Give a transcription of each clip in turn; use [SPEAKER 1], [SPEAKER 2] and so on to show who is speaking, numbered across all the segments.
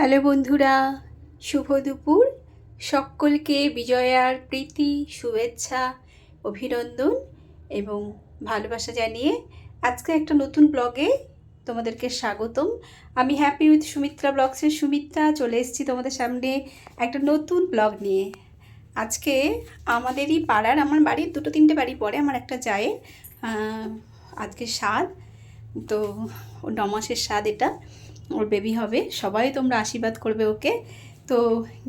[SPEAKER 1] Hello বন্ধুরা, শুভ দুপুর। সকলকে বিজয়ার প্রীতি, শুভেচ্ছা, অভিনন্দন এবং ভালোবাসা জানিয়ে আজকে একটা নতুন ব্লগে তোমাদেরকে স্বাগতম। আমি হ্যাপি উইথ সুমিত্রা ব্লগসের সুমিত্রা, চলে এসেছি তোমাদের সামনে একটা নতুন ব্লগ নিয়ে। আজকে আমাদেরই পাড়ার, আমার বাড়ির দুটো তিনটে বাড়ি পরে আমার একটা যায় আজকে স্বাদ। তো ও ন মাসের স্বাদ এটা। ওর বেবি হবে, সবাই তোমরা আশীর্বাদ করবে ওকে। তো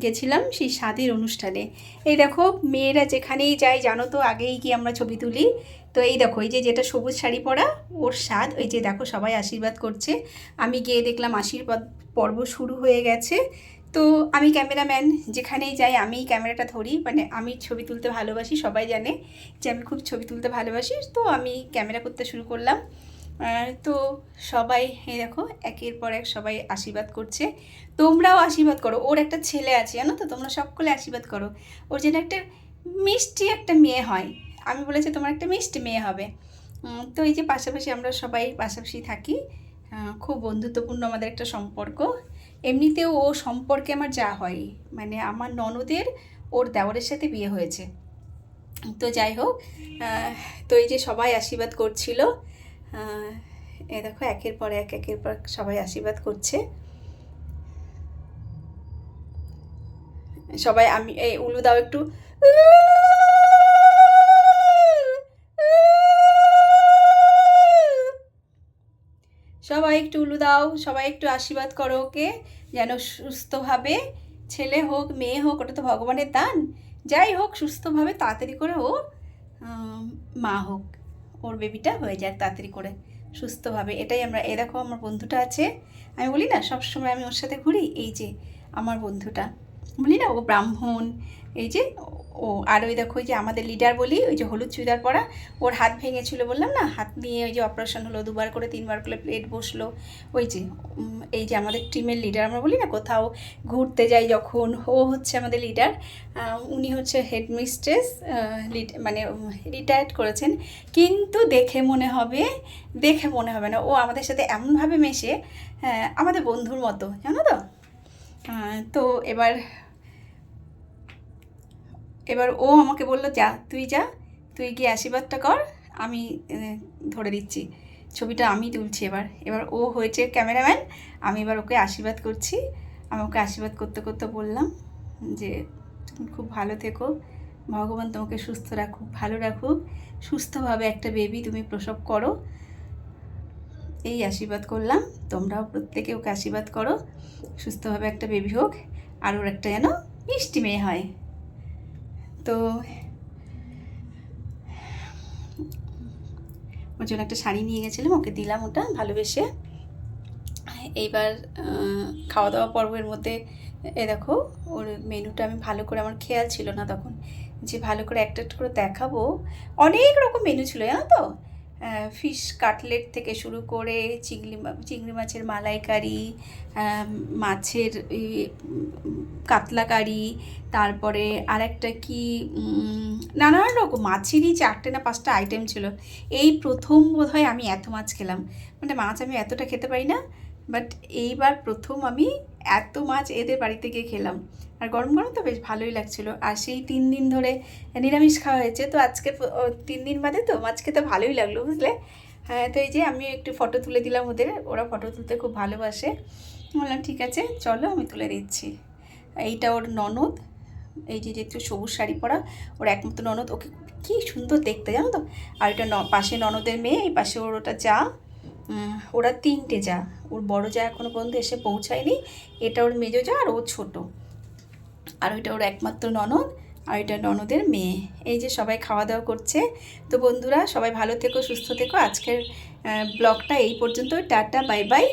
[SPEAKER 1] গেছিলাম সেই স্বাদের অনুষ্ঠানে। এই দেখো, মেয়েরা যেখানেই যায়, জানো তো, আগেই গিয়ে আমরা ছবি তুলি। তো এই দেখো, এই যে যেটা সবুজ শাড়ি পরা, ওর স্বাদ ওই যে দেখো, সবাই আশীর্বাদ করছে। আমি গিয়ে দেখলাম আশীর্বাদ পর্ব শুরু হয়ে গেছে। তো আমি ক্যামেরাম্যান, যেখানেই যাই, আমিই ক্যামেরাটা ধরি। মানে আমি ছবি তুলতে ভালোবাসি, সবাই জানে যে আমি খুব ছবি তুলতে ভালোবাসি। তো আমি ক্যামেরা করতে শুরু করলাম। তো সবাই, এই দেখো, একের পর এক সবাই আশীর্বাদ করছে। তোমরাও আশীর্বাদ করো। ওর একটা ছেলে আছে, জানো তো? তোমরা সকলে আশীর্বাদ করো। ওর যেন একটা মিষ্টি একটা মেয়ে হয়। আমি বলেছি, তোমার একটা মিষ্টি মেয়ে হবে। তো এই যে পাশাপাশি আমরা সবাই পাশাপাশি থাকি। খুব বন্ধুত্বপূর্ণ আমাদের একটা সম্পর্ক। এমনিতেও ও সম্পর্কে আমার যা হয় মানে আমার ননদের ওর দেওয়ারের সাথে বিয়ে হয়েছে। তো যাই হোক তো এই যে সবাই আশীর্বাদ করছিল। এ দেখো, একের পর এক, একের পর সবাই আশীর্বাদ করছে। সবাই, আমি, এই উলু দাও একটু। সবাই একটু উলু দাও, সবাই একটু আশীর্বাদ করো ওকে, যেন সুস্থভাবে ছেলে হোক, মেয়ে হোক, ওটা তো ভগবানের দান। যাই হোক, সুস্থভাবে তাড়াতাড়ি করে ও মা হোক। ওর বেবিটা হয়ে যায় তাড়াতাড়ি করে, সুস্থভাবে। এটাই আমরা, এ দেখো আমার বন্ধুটা আছে। আমি বলি না, সবসময় আমি ওর সাথে ঘুরি, এই যে আমার বন্ধুটা। বলি না ও ব্রাহ্মণ এই যে ও আর ওই দেখো ওই যে আমাদের লিডার বলি ওই যে হলুদ চুড়িদার পরা ওর হাত ভেঙেছিল বললাম না হাত নিয়ে ওই যে অপারেশন হলো দুবার করে তিনবার করে প্লেট বসল ওই যে এই যে আমাদের টিমের লিডার আমরা বলি না কোথাও ঘুরতে যাই যখন ও হচ্ছে আমাদের লিডার উনি হচ্ছে হেড মিস্ট্রেস মানে রিটায়ার্ড করেছেন কিন্তু দেখে মনে হবে দেখে মনে হবে না ও আমাদের সাথে এমনভাবে মেশে আহ, আমাদের বন্ধুর মতো জানো তো? তো এবার এবার ও আমাকে বলল, যা, তুই যা, তুই গিয়ে আশীর্বাদটা কর, আমি ধরে দিচ্ছি। ছবিটা আমি তুলছি এবার। এবার ও হয়েছে ক্যামেরাম্যান, আমি এবার ওকে আশীর্বাদ করছি। আমি ওকে আশীর্বাদ করতে করতে বললাম যে, তুমি খুব ভালো থেকো। ভগবান তোমাকে সুস্থ রাখুক, ভালো রাখুক। সুস্থভাবে একটা বেবি তুমি প্রসব করো। এই আশীর্বাদ করলাম। তোমরাও প্রত্যেকে ওকে আশীর্বাদ করো। সুস্থভাবে একটা বেবি হোক, আর ওর একটা যেন মিষ্টি মেয়ে হয়। তো ওর জন্য একটা শাড়ি নিয়ে গেছিলাম, ওকে দিলাম ওটা ভালোবেসে। এইবার খাওয়া দাওয়া পর্বের মধ্যে, এ দেখো, ওর মেনুটা আমি ভালো করে, আমার খেয়াল ছিল না তখন যে ভালো করে একটা একটা করে দেখাবো। অনেক রকম মেনু ছিল, জানো তো? ফিশ কাটলেট থেকে শুরু করে চিংড়ি চিংড়ি মাছের মালাইকারি মাছের কাতলা কারি তারপরে আরেকটা কি নানান রকম, মাছেরই চারটে না পাঁচটা আইটেম ছিল। এই প্রথম বোধহয় আমি এত মাছ খেলাম। মানে মাছ আমি এতটা খেতে পারি না বাট এইবার প্রথম আমি এত মাছ এদের বাড়িতে গিয়ে খেলাম। আর গরম গরম তো বেশ ভালোই লাগছিল। আর সেই তিন দিন ধরে নিরামিষ খাওয়া হয়েছে। তো আজকে তিন দিন বাদে তো মাছ খেতে ভালোই লাগল, বুঝলে? হ্যাঁ তো এই যে আমি একটু ফটো তুলে দিলাম ওদের। ওরা ফটো তুলতে খুব ভালোবাসে। বললাম, ঠিক আছে, চলো আমি তুলে দিচ্ছি। এইটা ওর ননদ। এই যে একটু সবুজ শাড়ি পরা, ওর একমাত্র ননদ। ওকে কি সুন্দর দেখতে, জানো তো? আর এটা পাশে ননদের মেয়ে, এই পাশে ওর ওটা যা ওরা তিনটে যা। ওর বড় যা এখনও পর্যন্ত এসে পৌঁছায়নি। এটা ওর মেজো যা আর ও ছোট। আর ওইটা ওর একমাত্র ননদ আর এটা ননদের মেয়ে। এই যে সবাই খাওয়া দাওয়া করছে। তো বন্ধুরা, সবাই ভালো থেকো, সুস্থ থেকো। আজকের ব্লগটা এই পর্যন্ত টাটা, বাই বাই।